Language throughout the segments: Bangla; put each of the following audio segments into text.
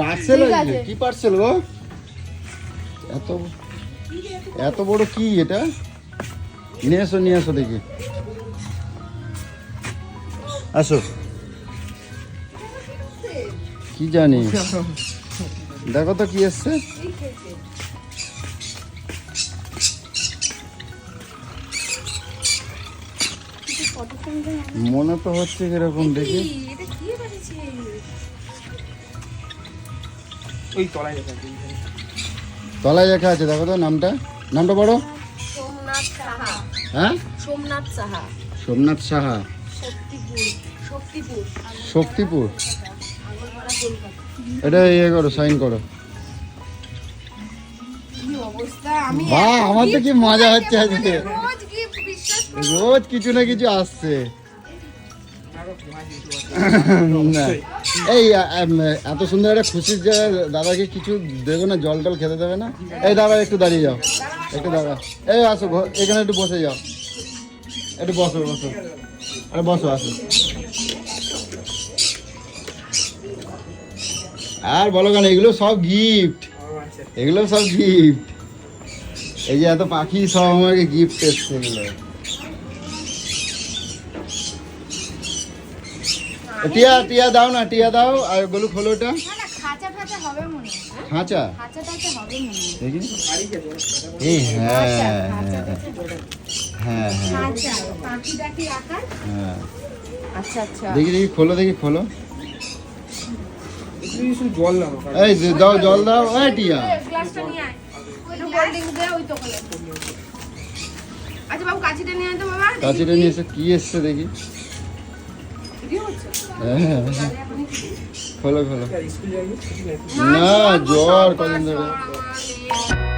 পার্সেল কি পার্সেল গো? এত এত বড় কি এটা? নিয়ে এসো নিয়ে এসো দেখি। আসো। কি জানি? দেখো তো কি এসছে। মনে তো হচ্ছে কীরকম দেখি। ওই তলায় দেখা আছে তলায় লেখা আছে দেখো তো নামটা। নামটা বড় সোমনাথ সাহা। হ্যাঁ? সোমনাথ সাহা। সোমনাথ সাহা। শক্তিপুর শক্তিপুর। এটা ইয়ে করো সাইন করো। বাহ আমার তো কি মজা হচ্ছে আজকে। রোজ কিছু না কিছু আসছে। এই এত সুন্দর একটা খুশির জায়গায় দাদাকে কিছু দেবে না, জল টল খেতে দেবে না। এই দাদা, একটু দাঁড়িয়ে যাও। একটু দাদা এই, আসো এখানে একটু বসে যাও। একটু বসো বসো। আরে, বসো, আসো। আর বলো কেন, এগুলো সব গিফট এগুলো সব গিফট এই যে এত পাখি সব আমাকে গিফট এসছে টিয়া টিয়া দাও না টিয়া দাও আর গলু খোলো ওটা না না খাঁচা ফাঁচা হবে মনে হয়। খাঁচা? মনে হয়। এই হ্যাঁ হ্যাঁ হ্যাঁ। হ্যাঁ হ্যাঁ। খাঁচা পাখি ডাকি আকার হ্যাঁ। আচ্ছা আচ্ছা। দেখি দেখি খোলো দেখি খোলো। একটু শুধু জল দাও এই দাও জল দাও এই টিয়া। নিয়ে আচ্ছা বাবু কাছিটা নিয়ে আয় তো বাবা। দেখি কাছিটা কি- নিয়ে এসে কি এসছে দেখি। হ্যাঁ হ্যাঁ, হ্যাঁ। তাহলে এখনই কি? খোলো খোলো স্কুল যাবি ছুটি নেই না, জ্বর, জ্বর জ্বর, কদিন ধরে। জ্বর আমার।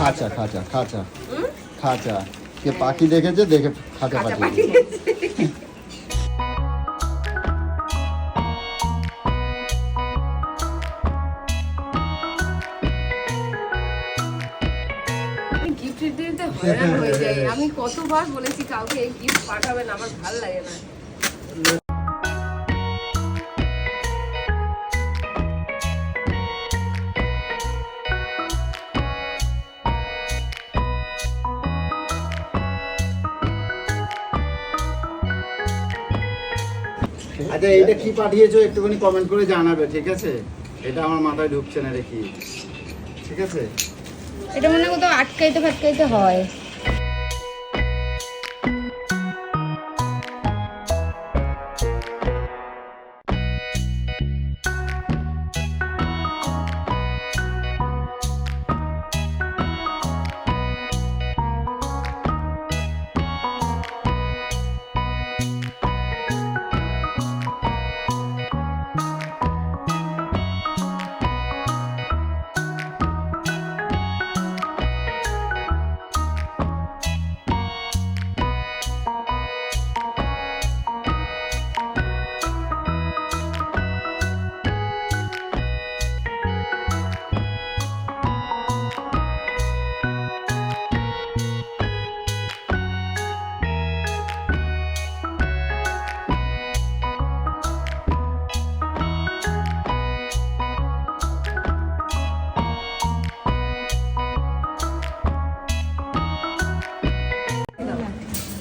খাঁচা খাঁচা খাঁচা খাঁচা কে পাখি দেখেছে দেখে খাঁচা কাঁচা পাঠিয়ে দিতে হয়রান হয়ে আমি কতবার বলেছি কাউকে গিফট পাঠাবেন, আমার লাগে না। আচ্ছা এটা কি পাঠিয়েছো একটুখানি কমেন্ট করে জানাবে, ঠিক আছে? এটা আমার মাথায় ঢুকছে না রে ঠিক আছে? এটা মনে হয় কোথাও আটকাইতে ফাটকাইতে হয়।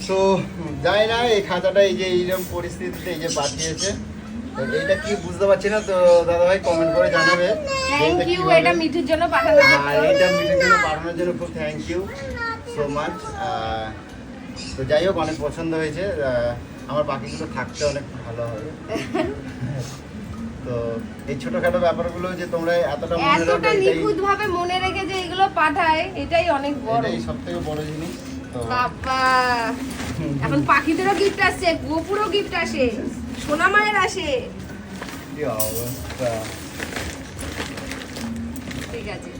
তো যাই না এই খাতাটা এই যে এইরকম পরিস্থিতিতে এই যে পাঠিয়েছে তো এইটা কি বুঝতে পারছি না তো দাদা ভাই কমেন্ট করে জানাবে। থ্যাংক ইউ এটা মিঠুর জন্য পাঠানোর আর জন্য এটা মিটিং জন্য পাঠানোর জন্য খুব থ্যাংক ইউ সো মাচ তো যাই হোক অনেক পছন্দ হয়েছে। আমার পাখিগুলো থাকতে অনেক ভালো হবে। তো এই ছোটখাটো ব্যাপারগুলো যে তোমরা এতটা মনে রাখো এতটা এটাই মনে রেখে যে এগুলো পাঠায় এটাই অনেক বড়। এটাই সব থেকে বড় জিনিস। তো বাবা। এখন পাখিদেরও গিফট আসছে গোপুরও গিফট আসে সোনা মায়ের আসে। ঠিক আছে।